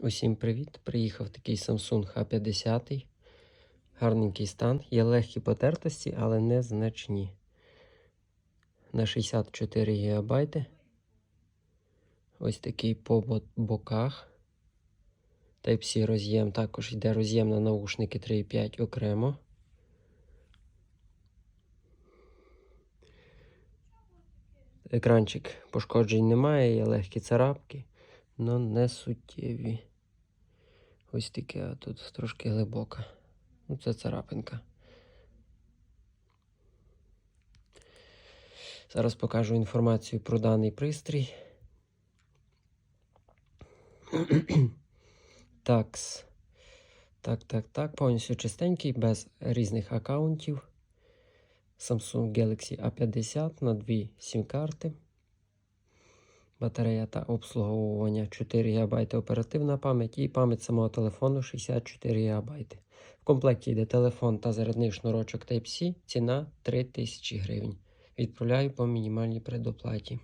Усім привіт! Приїхав такий Samsung A50. Гарненький стан. Є легкі потертості, але не значні. На 64 ГБ. Ось такий по боках. Type-C роз'єм. Також йде роз'єм на наушники 3.5 окремо. Екранчик пошкоджень немає, є легкі царапки, але не суттєві. Ось таке, тут трошки глибока. Ну, це царапинка. Зараз покажу інформацію про даний пристрій. Такс. Так, так, так. Повністю чистенький, без різних аккаунтів. Samsung Galaxy A50 на дві сім-карти. Батарея та обслуговування 4 ГБ оперативна пам'ять і пам'ять самого телефону 64 ГБ. В комплекті йде телефон та зарядний шнурочок Type-C. Ціна 3000 гривень. Відправляю по мінімальній предоплаті.